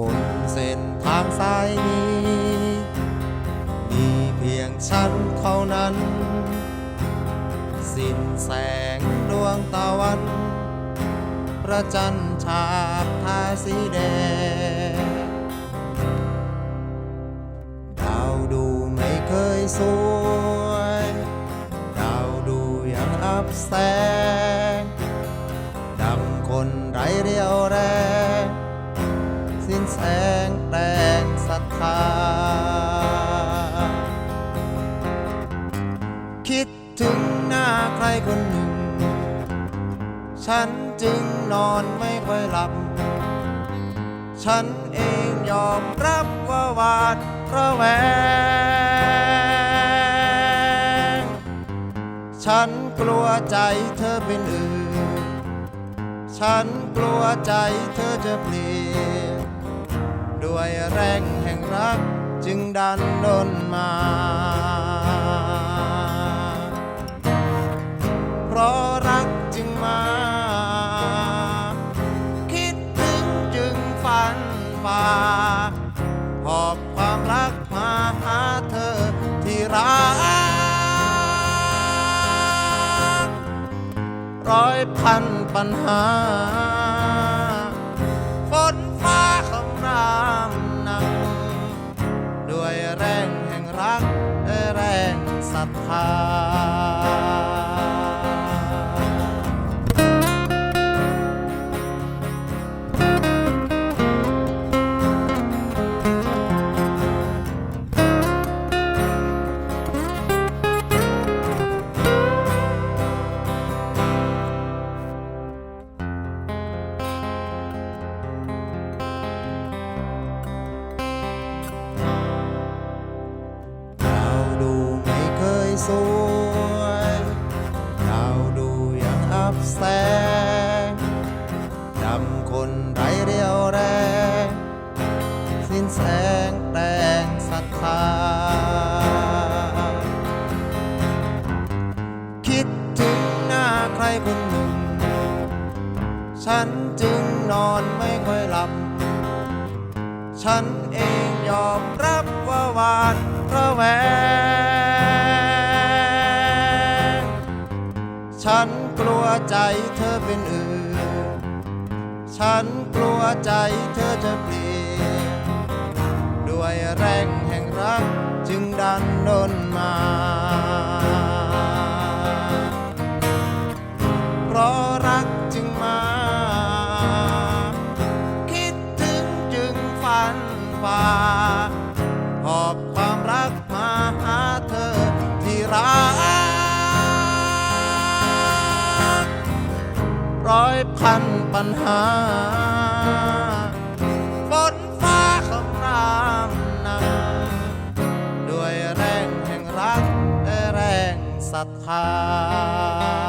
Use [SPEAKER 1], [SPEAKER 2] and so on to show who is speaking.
[SPEAKER 1] บนเส้นทางสายนี้ มีเพียงฉันเท่านั้น สิ้นแสงดวงตะวัน ประจันฉาบทาสีแดง ดาวดูไม่เคยสวย ดาวดูยังอับแสง แสงแต่งศรัทธา คิดถึงหน้าใครคนหนึ่ง ฉันจึงนอนไม่ค่อยหลับ ฉันเองยอมรับว่าหวาดระแวง ฉันกลัวใจเธอเป็นอื่น ฉันกลัวใจเธอจะเปลี่ยน ด้วยแรงแห่งรักจึงดันดนมา เพราะรักจึงมา คิดถึงจึงฝันฝ่าหอบความรักมาหาเธอที่รัก ร้อยพันปัญหา ร สวยดาวดูยังอับแสงดำคนไร้เรียวแรง สิ้นแสงแต่งศรัทธาคิดถึงหน้าใครคนหนึ่ง ฉันจึงนอนไม่ค่อยหลับ ฉันเองยอมรับว่าหวาดระแวง ใจเธอเป็นอื่น ฉันกลัวใจเธอจะเปลี่ยนด้วยแรงแห่งรักจึงดันดนมา เพราะรักจึงมา คิดถึงจึงฝันฝ่าหอบความรักมาหาเธอที่รัก ร้อยพันปัญหาฝนฟ้าคำรามนาด้วยแรงแห่งรักและแรงศรัทธา